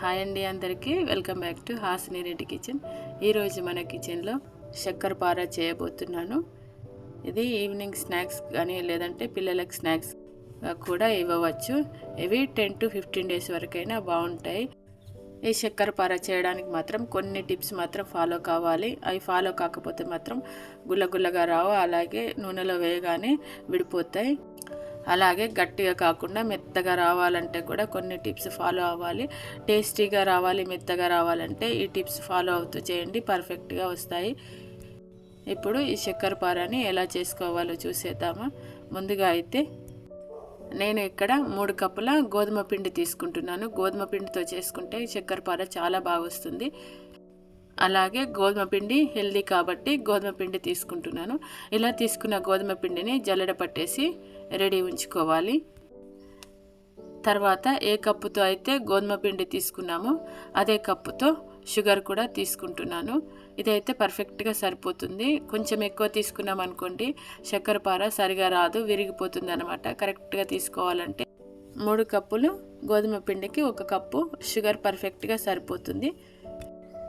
Hi అండి అందరికీ. Welcome back to Hasini Reddy kitchen. ఈరోజు మన కిచెన్లో చక్కెర పార చేయబోతున్నాను. ఇది ఈవినింగ్ స్నాక్స్ కానీ లేదంటే పిల్లలకు స్నాక్స్ కూడా ఇవ్వవచ్చు. ఇవి టెన్ టు ఫిఫ్టీన్ డేస్ వరకైనా బాగుంటాయి. ఈ చక్కెర పార చేయడానికి మాత్రం కొన్ని టిప్స్ మాత్రం ఫాలో కావాలి. అవి ఫాలో కాకపోతే మాత్రం గుల్లగుల్లగా రావు. అలాగే నూనెలో వేయగానే విడిపోతాయి. అలాగే గట్టిగా కాకుండా మెత్తగా రావాలంటే కూడా కొన్ని టిప్స్ ఫాలో అవ్వాలి. టేస్టీగా రావాలి మెత్తగా రావాలంటే ఈ టిప్స్ ఫాలో అవుతూ చేయండి పర్ఫెక్ట్గా వస్తాయి. ఇప్పుడు ఈ చక్కెర పారాని ఎలా చేసుకోవాలో చూసేద్దామా. ముందుగా అయితే నేను ఇక్కడ మూడు కప్పుల గోధుమ పిండి తీసుకుంటున్నాను. గోధుమ పిండితో చేసుకుంటే చక్కెర పార చాలా బాగా వస్తుంది. అలాగే గోధుమ పిండి హెల్దీ కాబట్టి గోధుమ పిండి తీసుకుంటున్నాను. ఇలా తీసుకున్న గోధుమ పిండిని జల్లెడ పట్టేసి రెడీ ఉంచుకోవాలి. తర్వాత ఏ కప్పుతో అయితే గోధుమ పిండి తీసుకున్నామో అదే కప్పుతో షుగర్ కూడా తీసుకుంటున్నాను. ఇదైతే పర్ఫెక్ట్గా సరిపోతుంది. కొంచెం ఎక్కువ తీసుకున్నాం అనుకోండి చక్కెర పార సరిగా రాదు విరిగిపోతుంది అనమాట కరెక్ట్గా తీసుకోవాలంటే మూడు కప్పులు గోధుమ పిండికి ఒక కప్పు షుగర్ పర్ఫెక్ట్గా సరిపోతుంది.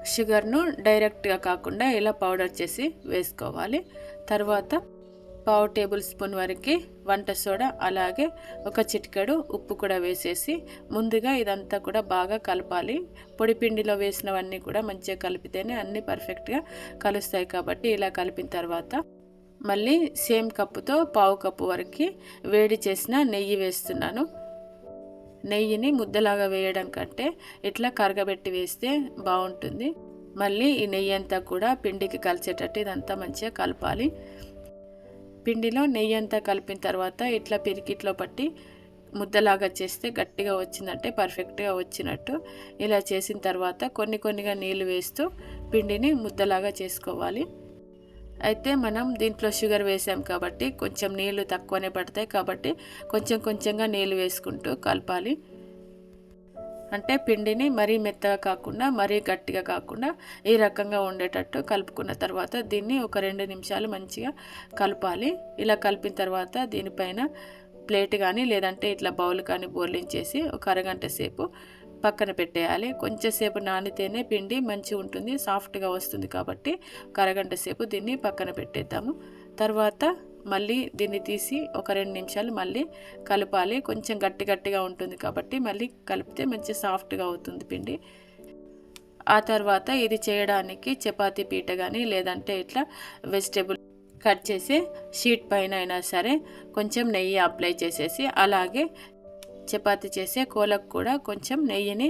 షుగర్ను డైరెక్ట్గా కాకుండా ఇలా పౌడర్ చేసి వేసుకోవాలి. తర్వాత పావు టేబుల్ స్పూన్ వరకు వంట సోడా అలాగే ఒక చిటికెడు ఉప్పు కూడా వేసేసి ముందుగా ఇదంతా కూడా బాగా కలపాలి. పొడి పిండిలో వేసినవన్నీ కూడా మంచిగా కలిపితేనే అన్నీ పర్ఫెక్ట్గా కలుస్తాయి కాబట్టి ఇలా కలిపిన తర్వాత మళ్ళీ సేమ్ కప్పుతో పావు కప్పు వరకు వేడి చేసిన నెయ్యి వేస్తున్నాను. నెయ్యిని ముద్దలాగా వేయడం కంటే ఇట్లా కరగబెట్టి వేస్తే బాగుంటుంది. మళ్ళీ ఈ నెయ్యి అంతా కూడా పిండికి కలిసేటట్టు ఇదంతా మంచిగా కలపాలి. పిండిలో నెయ్యి అంతా కలిపిన తర్వాత ఇట్లా పిరికిట్లో పట్టి ముద్దలాగా చేస్తే గట్టిగా వచ్చిందంటే పర్ఫెక్ట్గా వచ్చినట్టు. ఇలా చేసిన తర్వాత కొన్ని కొన్నిగా నీళ్ళు వేస్తూ పిండిని ముద్దలాగా చేసుకోవాలి. అయితే మనం దీంట్లో షుగర్ వేసాం కాబట్టి కొంచెం నీళ్ళు తక్కువనే పడతాయి కాబట్టి కొంచెం కొంచెంగా నీళ్ళు వేసుకుంటూ కలపాలి. అంటే పిండిని మరీ మెత్తగా కాకుండా మరీ గట్టిగా కాకుండా ఈ రకంగా ఉండేటట్టు కలుపుకున్న తర్వాత దీన్ని ఒక రెండు నిమిషాలు మంచిగా కలపాలి. ఇలా కలిపిన తర్వాత దీనిపైన ప్లేట్ కానీ లేదంటే ఇట్లా బౌల్ కానీ బోర్లించేసి ఒక అరగంట సేపు పక్కన పెట్టేయాలి. కొంచెంసేపు నానితేనే పిండి మంచిగా ఉంటుంది సాఫ్ట్గా వస్తుంది కాబట్టి ఒక అరగంట సేపు దీన్ని పక్కన పెట్టేద్దాము. తర్వాత మళ్ళీ దీన్ని తీసి ఒక రెండు నిమిషాలు మళ్ళీ కలపాలి. కొంచెం గట్టి గట్టిగా ఉంటుంది కాబట్టి మళ్ళీ కలిపితే మంచి సాఫ్ట్గా అవుతుంది పిండి. ఆ తర్వాత ఇది చేయడానికి చపాతీ పీట కానీ లేదంటే ఇట్లా వెజిటేబుల్ కట్ చేసి షీట్ పైన అయినా సరే కొంచెం నెయ్యి అప్లై చేసేసి అలాగే చపాతి చేసే కోలకు కూడా కొంచెం నెయ్యిని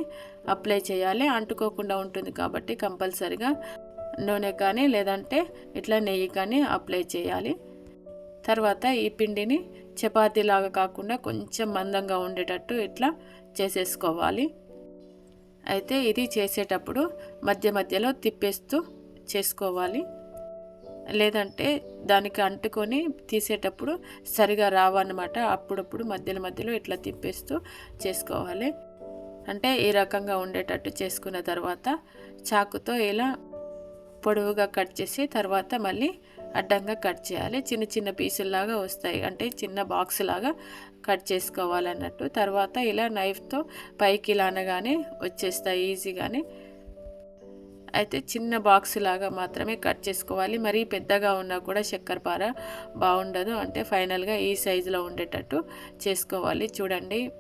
అప్లై చేయాలి. అంటుకోకుండా ఉంటుంది కాబట్టి కంపల్సరిగా నూనె కానీ లేదంటే ఇట్లా నెయ్యి కానీ అప్లై చేయాలి. తర్వాత ఈ పిండిని చపాతీలాగా కాకుండా కొంచెం మందంగా ఉండేటట్టు ఇట్లా చేసేసుకోవాలి. అయితే ఇది చేసేటప్పుడు మధ్య మధ్యలో తిప్పేస్తూ చేసుకోవాలి. లేదంటే దానికి అంటుకొని తీసేటప్పుడు సరిగా రావన్నమాట. అప్పుడప్పుడు మధ్యలో మధ్యలో ఇట్లా తిప్పేస్తూ చేసుకోవాలి. అంటే ఈ రకంగా ఉండేటట్టు చేసుకున్న తర్వాత చాకుతో ఇలా పొడవుగా కట్ చేసి తర్వాత మళ్ళీ అడ్డంగా కట్ చేయాలి. చిన్న చిన్న పీసుల్లాగా వస్తాయి. అంటే చిన్న బాక్స్ లాగా కట్ చేసుకోవాలన్నట్టు. తర్వాత ఇలా నైఫ్తో పైకి ఇలా అనగానే వచ్చేస్తాయి. ఈజీగానే అయితే చిన్న బాక్స్ లాగా మాత్రమే కట్ చేసుకోవాలి. మరీ పెద్దగా ఉన్నా కూడా చక్కెరపార బాగుండదు. అంటే ఫైనల్గా ఈ సైజులో ఉండేటట్టు చేసుకోవాలి. చూడండి.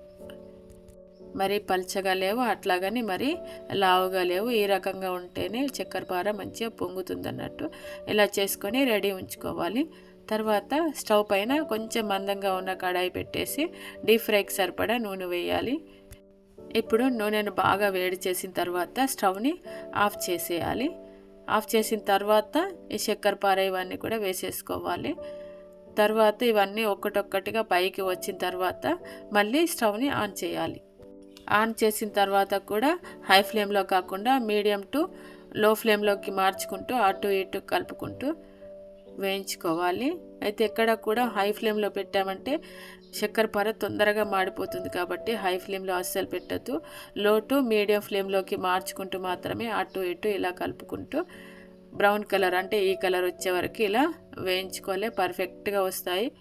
మరి పల్చగా లేవు. అట్లాగని మరి లావుగా లేవు. ఈ రకంగా ఉంటేనే చక్కెరపార మంచిగా పొంగుతుంది అన్నట్టు ఇలా చేసుకొని రెడీ ఉంచుకోవాలి. తర్వాత స్టవ్ పైన కొంచెం మందంగా ఉన్న కడాయి పెట్టేసి డీప్ ఫ్రైకి సరిపడా నూనె వేయాలి. ఇప్పుడు నూనెను బాగా వేడి చేసిన తర్వాత స్టవ్ని ఆఫ్ చేసేయాలి. ఆఫ్ చేసిన తర్వాత ఈ చక్కెర పార ఇవన్నీ కూడా వేసేసుకోవాలి. తర్వాత ఇవన్నీ ఒక్కటొక్కటిగా పైకి వచ్చిన తర్వాత మళ్ళీ స్టవ్ని ఆన్ చేయాలి. ఆన్ చేసిన తర్వాత కూడా హై ఫ్లేమ్లో కాకుండా మీడియం టు లో ఫ్లేమ్లోకి మార్చుకుంటూ అటు ఇటు కలుపుకుంటూ వేయించుకోవాలి. అయితే ఎక్కడ కూడా హై ఫ్లేమ్లో పెట్టామంటే చక్కెర పార తొందరగా మాడిపోతుంది కాబట్టి హై ఫ్లేమ్లో అస్సలు పెట్టద్దు. లో టు మీడియం ఫ్లేమ్లోకి మార్చుకుంటూ మాత్రమే అటు ఇటు ఇలా కలుపుకుంటూ బ్రౌన్ కలర్ అంటే ఈ కలర్ వచ్చే వరకు ఇలా వేయించుకోవాలి. పర్ఫెక్ట్గా వస్తాయి.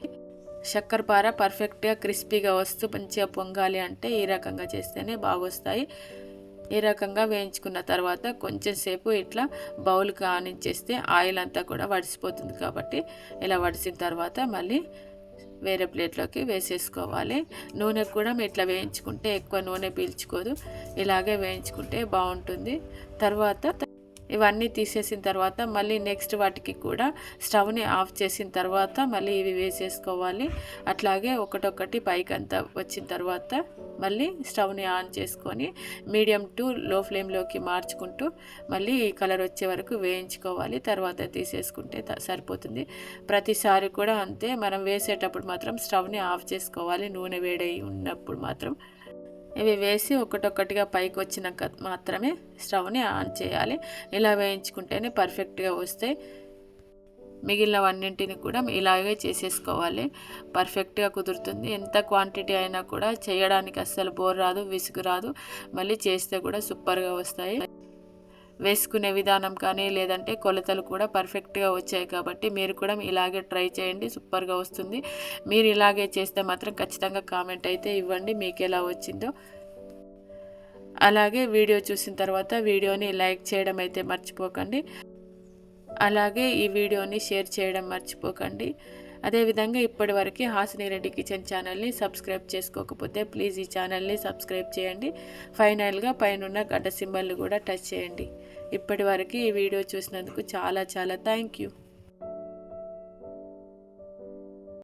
చక్కెర పార పర్ఫెక్ట్గా క్రిస్పీగా వస్తూ మంచిగా పొంగాలి అంటే ఈ రకంగా చేస్తేనే బాగొస్తాయి. ఈ రకంగా వేయించుకున్న తర్వాత కొంచెం సేపు ఇట్లా బౌల్కి ఆనించేస్తే ఆయిల్ అంతా కూడా వడిసిపోతుంది కాబట్టి ఇలా వడిసిన తర్వాత మళ్ళీ వేరే ప్లేట్లోకి వేసేసుకోవాలి. నూనె కూడా ఇట్లా వేయించుకుంటే ఎక్కువ నూనె పీల్చుకోదు. ఇలాగే వేయించుకుంటే బాగుంటుంది. తర్వాత ఇవన్నీ తీసేసిన తర్వాత మళ్ళీ నెక్స్ట్ వాటికి కూడా స్టవ్ని ఆఫ్ చేసిన తర్వాత మళ్ళీ ఇవి వేసేసుకోవాలి. అట్లాగే ఒకటొకటి పైకి అంతా వచ్చిన తర్వాత మళ్ళీ స్టవ్ని ఆన్ చేసుకొని మీడియం టు లో ఫ్లేమ్లోకి మార్చుకుంటూ మళ్ళీ ఈ కలర్ వచ్చే వరకు వేయించుకోవాలి. తర్వాత తీసేసుకుంటే సరిపోతుంది. ప్రతిసారి కూడా అంతే. మనం వేసేటప్పుడు మాత్రం స్టవ్ని ఆఫ్ చేసుకోవాలి. నూనె వేడై ఉన్నప్పుడు మాత్రం. ఇవి వేసి ఒకటొక్కటిగా పైకి వచ్చినాక మాత్రమే స్టవ్ని ఆన్ చేయాలి. ఇలా వేయించుకుంటేనే పర్ఫెక్ట్గా వస్తాయి. మిగిలినవన్నింటిని కూడా ఇలాగే చేసేసుకోవాలి. పర్ఫెక్ట్గా కుదురుతుంది. ఎంత క్వాంటిటీ అయినా కూడా చేయడానికి అస్సలు బోర్ రాదు విసుగు రాదు. మళ్ళీ చేస్తే కూడా సూపర్గా వస్తాయి. వేసుకునే విధానం కానీ లేదంటే కొలతలు కూడా పర్ఫెక్ట్గా వచ్చాయి కాబట్టి మీరు కూడా ఇలాగే ట్రై చేయండి సూపర్గా వస్తుంది. మీరు ఇలాగే చేస్తే మాత్రం ఖచ్చితంగా కామెంట్ అయితే ఇవ్వండి మీకు ఎలా వచ్చిందో. అలాగే వీడియో చూసిన తర్వాత వీడియోని లైక్ చేయడం అయితే మర్చిపోకండి. అలాగే ఈ వీడియోని షేర్ చేయడం మర్చిపోకండి. అదేవిధంగా ఇప్పటి వరకు హాసిని రెడ్డి కిచెన్ ఛానల్ని సబ్స్క్రైబ్ చేసుకోకపోతే ప్లీజ్ ఈ ఛానల్ని సబ్స్క్రైబ్ చేయండి. ఫైనల్గా పైన గడ్డ సింబల్ని కూడా టచ్ చేయండి. ఇప్పటి వరకు ఈ వీడియో చూసినందుకు చాలా చాలా థ్యాంక్ యూ.